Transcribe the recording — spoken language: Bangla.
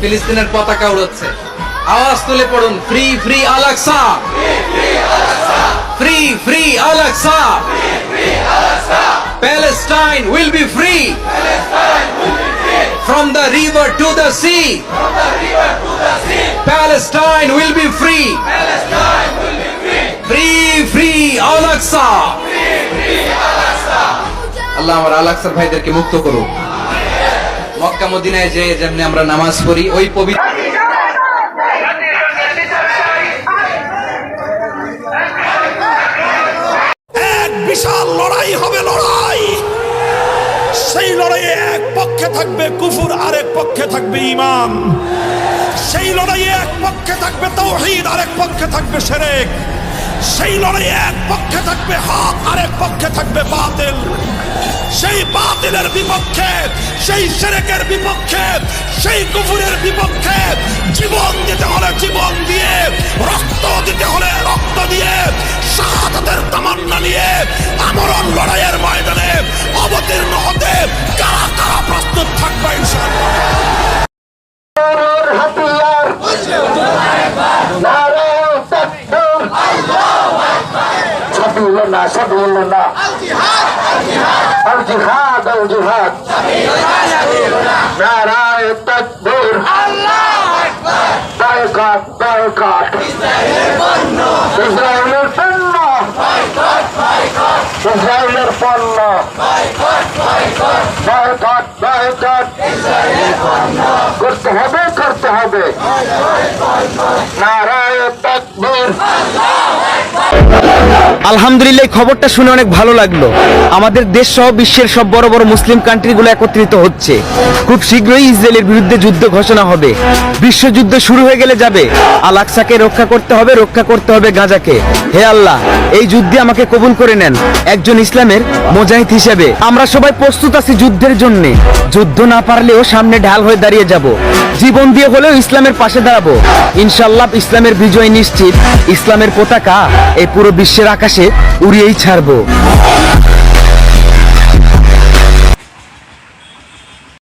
ফিলিস্তিনের পতাকা উড়ছে আওয়াজ তুলে পড়ুন, free free Al Aqsa free free Al Aqsa Palestine will be free! From the river to the sea! Palestine will be free! Free free Al Aqsa আল্লাহ আমার আলাক্সার ভাইদেরকে মুক্ত করুন মক্কা, মদিনায় যে যেমনি আমরা নামাজ পড়ি, ওই পবিত্র এক বিশাল লড়াই হবে লড়াই। সেই লড়াইয়ে এক পক্ষে থাকবে কুফুর, আরেক পক্ষে থাকবে ইমান সেই লড়াইয়ে এক পক্ষে থাকবে তৌহিদ, আরেক পক্ষে থাকবে সেরেক। সেই লড়াইয়ে এক পক্ষে থাকবে হক, আরেক পক্ষে থাকবে বাতিল। সেই বাতিলের বিপক্ষে, সেই সেরেকের বিপক্ষে, সেই কুফুরের বিপক্ষে জীবন দিতে হলে জীবন দিয়ে, রক্ত দিতে হলে রক্ত দিয়ে শাহাদাতের তামান্না নিয়ে আমরণ লড়াইয়ের ময়দানে অবতীর্ণ হতে কারা কারা প্রস্তুত থাকবে ইনশাআল্লাহ? سبيلنا سبيلنا الجهاد الجهاد نعرہ تکبیر بائیکاٹ بائیکاٹ اسرائیل فنہ اسرائیل فنہ بائیکاٹ بائیکاٹ کرتے ہوئے کرتے ہوئے نعرہ تکبیر اللہ আলহামদুলিল্লাহ খবরটা শুনে অনেক ভালো লাগল। আমাদের দেশ সহ বিশ্বের সব বড় বড় মুসলিম কান্ট্রিগুলো একত্রিত হচ্ছে। খুব শীঘ্রই ইসরায়েলের বিরুদ্ধে যুদ্ধ ঘোষণা হবে। বিশ্বযুদ্ধ শুরু হয়ে গেলে যাবে। আলাক্সাকে রক্ষা করতে হবে, রক্ষা করতে হবে গাজাকে। হে আল্লাহ, এই যুদ্ধে আমাকে কবুল করে নেন একজন ইসলামের মোজাহিদ হিসেবে। আমরা সবাই প্রস্তুত আছি যুদ্ধের জন্য। যুদ্ধ না পারলেও সামনে ঢাল হয়ে দাঁড়িয়ে যাব। জীবন দিয়ে হলেও ইসলামের পাশে দাঁড়াবো। ইনশাল্লাহ ইসলামের বিজয় নিশ্চিত। ইসলামের পতাকা এই পুরো বিশ্বের আকাশে উড়িয়েই ছাড়বো।